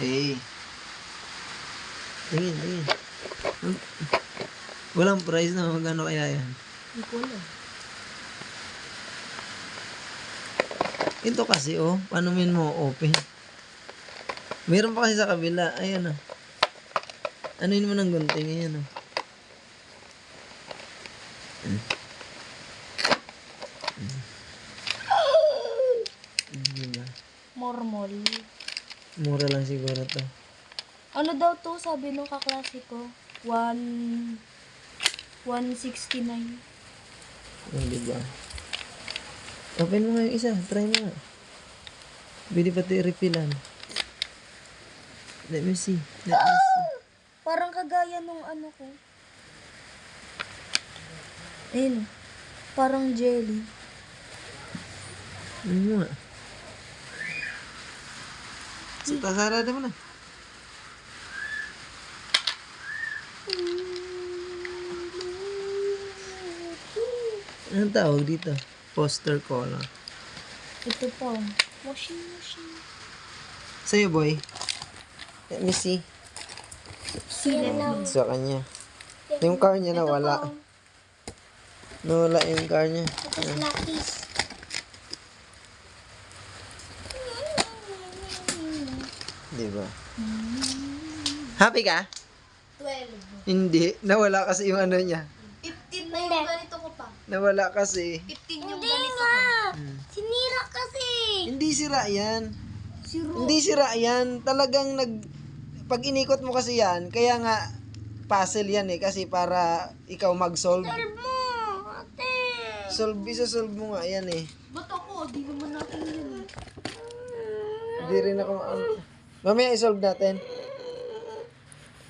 Eh. Tingin, tingin. Hmm. Walang price na magkano kaya yan. Hindi. Ito kasi oh, paano min mo open? Meron pa kasi sa kabila. Ayan oh. Ano yun mo ng gunting? Ayan oh. Mm. Mm. Mm, diba? Mormol. Mura lang siguro to. Ano daw to, sabi nung kaklase ko? One... 169. Oh, diba? Open mo nga yung isa. Try mo nga. Pwede pati refillan. Let me see. Let me see. Parang kagaya nung ano ko. Ayun. Parang jelly. Ano nga? Sa tasarada mo na. Anong tawag dito? Poster color. Ito pa. Washi, washi. Sa'yo, boy. Let me see. Sila Sa kanya. Yung car niya nawala. Nawala yung car niya. Lapis. Di ba? Happy ka? 12. Hindi. Nawala kasi yung ano niya. 15 na yung ganito ko pa. Nawala kasi. 15 yung ganito ko. Sinira kasi. Hindi sira yan. Siro. Hindi sira yan. Talagang nag... Pag inikot mo kasi yan, kaya nga puzzle yan eh. Kasi para ikaw mag-solve. mo, ate. Solve, isa solve mo nga yan eh. Ba't ako? Di naman natin yun. Hindi rin ako ma- Mamaya isolve natin.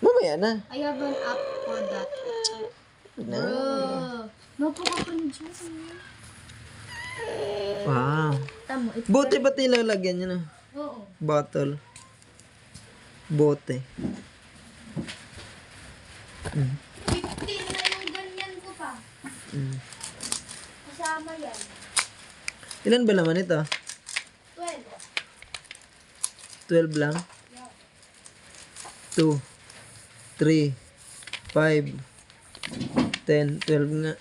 Mamaya na. I have an app for that. Na. Uh, Napakapanig siya. Wow. Tamo, ito. Bote ba't nilalagyan niya na? Oo. Bottle. Bote. 15 na yung ganyan ko pa. Mm. Kasama yan. Ilan ba laman ito? 12. 12 lang? 2, 3, 5, 10, 12 nga.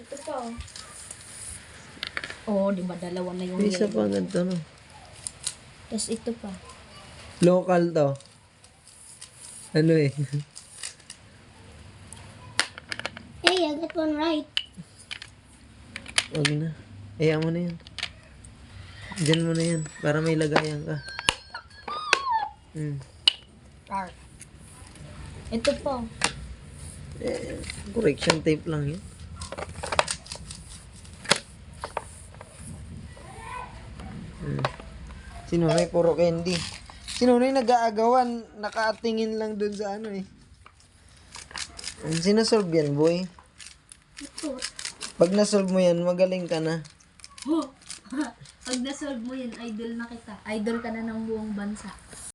Ito pa. Oo, oh, di ba dalawa na yung isa pa ganito, no? Tapos ito pa. Local to. Ano eh? Hey, I got one right. Wag na. Kaya mo na yan. Diyan mo na yan. Para may lagayan ka. Hmm. Rar. Ito pa. Eh, correction tape lang yun. Hmm. Si Nonoy puro candy. Si Nonoy nag-aagawan, nakatingin lang dun sa ano eh. Ang Sinasolve yan, boy. Ito. Pag nasolve mo yan, magaling ka na. Pag nasolve mo yan, idol na kita. Idol ka na ng buong bansa.